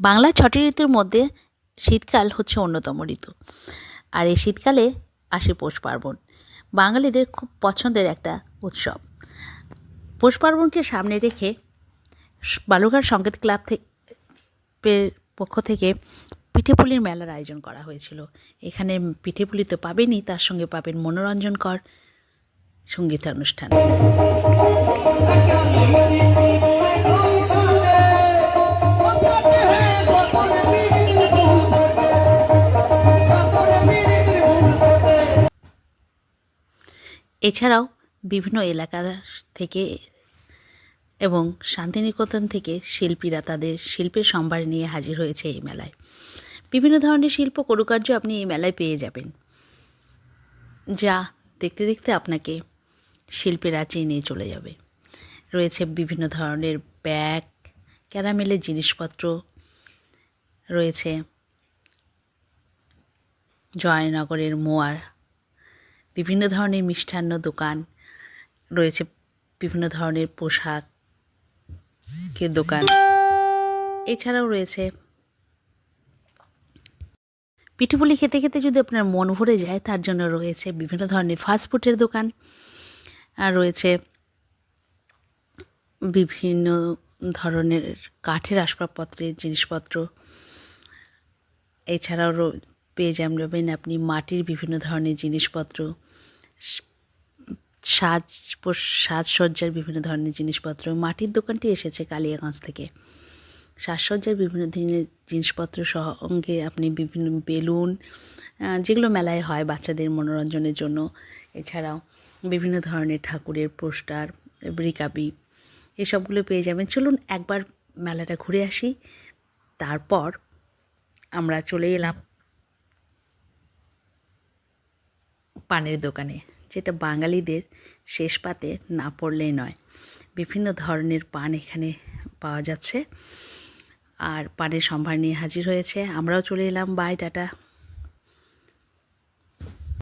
বাংলার ছটি ঋতুর মধ্যে শীতকাল হচ্ছে অন্যতম ঋতু। আর এই শীতকালে আসে পৌষ পার্বণ। বাঙালিদের খুব পছন্দের একটা উৎসব। পৌষ পার্বণকে সামনে রেখে বালুরঘাট সংগীত ক্লাব থেকে পক্ষ থেকে পিঠেপুলির মেলার আয়োজন করা হয়েছিল। এখানে পিঠেপুলি তো পাবেনই তার সঙ্গে পাবেন মনোরঞ্জনকর সঙ্গীতানুষ্ঠান। এছাড়াও বিভিন্ন এলাকা থেকে এবং শান্তিনিকেতন থেকে শিল্পীরা তাদের শিল্পের সম্ভার নিয়ে হাজির হয়েছে এই মেলায়। বিভিন্ন ধরনের শিল্প কারুকার্য আপনি এই মেলায় পেয়ে যাবেন। যা দেখতে দেখতে আপনাকে শিল্পের নিয়ে চলে যাবে। রয়েছে বিভিন্ন ধরনের ব্যাগ, ক্যারামেলের জিনিসপত্র, রয়েছে জয়নগরের মোয়ার বিভিন্ন ধরনের মিষ্টান্ন দোকান রয়েছে, বিভিন্ন ধরনের পোশাকের দোকান। এছাড়াও রয়েছে পিঠেপুলি খেতে খেতে যদি আপনার মন ভরে যায়, তার জন্য রয়েছে বিভিন্ন ধরনের ফাস্টফুডের দোকান, আর রয়েছে বিভিন্ন ধরনের কাঠের আসবাবপত্রের জিনিসপত্র। এছাড়াও পেয়ে যাবেন আপনি মাটির বিভিন্ন ধরনের জিনিসপত্র। সাজ সাজসজ্জার বিভিন্ন ধরনের জিনিসপত্র। মাটির দোকানটি এসেছে কালিয়াগঞ্জ থেকে। সাজসজ্জার বিভিন্ন দিনের জিনিসপত্র সঙ্গে আপনি বিভিন্ন বেলুন যেগুলো মেলায় হয় বাচ্চাদের মনোরঞ্জনের জন্য। এছাড়াও বিভিন্ন ধরনের ঠাকুরের পোস্টার, রিকাবি, এসবগুলো পেয়ে যাবেন। চলুন একবার মেলাটা ঘুরে আসি। তারপর আমরা চলে এলাম পানের দোকানে, যেটা বাঙালিদের শেষ পাতে না পড়লেই নয়। বিভিন্ন ধরনের পান এখানে পাওয়া যাচ্ছে। আর পানের সম্ভার নিয়ে হাজির হয়েছে। আমরাও চলে এলাম। Bye, tata.